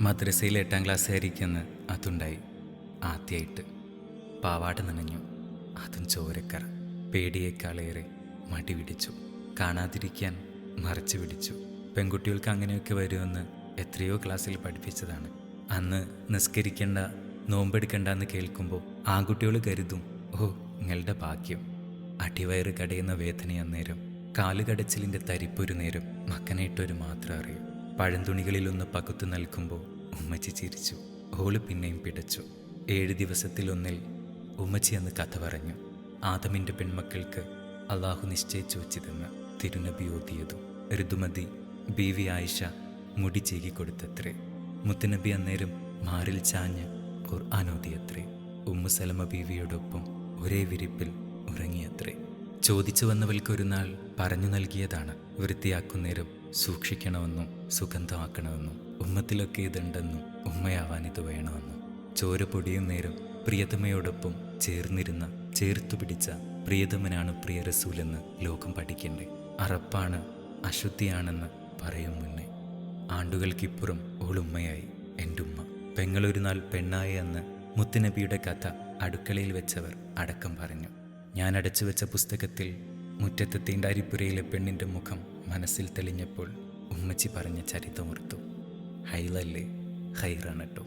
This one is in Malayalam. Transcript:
മദ്രസയിൽ എട്ടാം ക്ലാസ് ആയിരിക്കുന്ന അതുണ്ടായി. ആദ്യമായിട്ട് പാവാട നനഞ്ഞു. അതും ചോരക്കറ. പേടിയേക്കാളേറെ മടി പിടിച്ചു. കാണാതിരിക്കാൻ മറച്ചു പിടിച്ചു. പെൺകുട്ടികൾക്ക് അങ്ങനെയൊക്കെ വരുമെന്ന് എത്രയോ ക്ലാസ്സിൽ പഠിപ്പിച്ചതാണ്. അന്ന് നിസ്കരിക്കേണ്ട നോമ്പെടുക്കണ്ട എന്ന് കേൾക്കുമ്പോൾ ആൺകുട്ടികൾ കരുതും ഓ നിങ്ങളുടെ ഭാഗ്യം. അടിവയറ് കടയുന്ന വേദന അന്നേരം കാലുകടച്ചിലിന്റെ തരിപ്പൊരു നേരം മക്കനായിട്ടൊരു മാത്രം അറിയൂ. പഴന്തുണികളിലൊന്ന് പകുത്തു നൽകുമ്പോൾ ഉമ്മച്ചി ചിരിച്ചു. ഓൾ പിന്നെയും പിടച്ചു. ഏഴ് ദിവസത്തിലൊന്നിൽ ഉമ്മച്ചി അന്ന് കഥ പറഞ്ഞു. ആദമിന്റെ പെൺമക്കൾക്ക് അള്ളാഹു നിശ്ചയിച്ചു വച്ചിതെന്ന് തിരുനബി ഓതിയതു. ഋതുമതി ബി വി ആയിഷ മുടി ചീകിക്കൊടുത്തത്രേ മുത്തുനബി അന്നേരം മാറിൽ ചാഞ്ഞ് ഖുർആൻ ഉമ്മുസലമ ഉമ്മു സലമ ബീവിയോടൊപ്പം ഒരേ വിരിപ്പിൽ ചോദിച്ചു വന്നവൾക്ക് നാൾ പറഞ്ഞു നൽകിയതാണ്. വൃത്തിയാക്കുന്നേരം സൂക്ഷിക്കണമെന്നും സുഗന്ധമാക്കണമെന്നും ഉമ്മത്തിലൊക്കെ ഇതുണ്ടെന്നും ഉമ്മയാവാൻ ഇത് വേണമെന്നും. ചോര പൊടിയും നേരം പ്രിയതമയോടൊപ്പം ചേർന്നിരുന്ന ചേർത്തു പിടിച്ച പ്രിയതമനാണ് പ്രിയ റസൂലെന്ന് ലോകം പഠിക്കണ്ടേ? അറപ്പാണ് അശുദ്ധിയാണെന്ന് പറയും മുന്നേ. ആണ്ടുകൾക്കിപ്പുറം ഓളുമ്മയായി എന്റെ ഉമ്മ പെങ്ങളൊരു നാൾ പെണ്ണായ അന്ന് മുത്തുനബിയുടെ കഥ അടുക്കളയിൽ വെച്ചവർ അടക്കം പറഞ്ഞു. ഞാൻ അടച്ചു വെച്ച പുസ്തകത്തിൽ മുറ്റത്തെ തീണ്ടാരിപ്പുരയിലെ പെണ്ണിന്റെ മുഖം മനസ്സിൽ തെളിഞ്ഞപ്പോൾ ഉമ്മച്ചി പറഞ്ഞ ചരിതമോർത്തു ഹൈലല്ലേ ഹൈറാണ് കേട്ടോ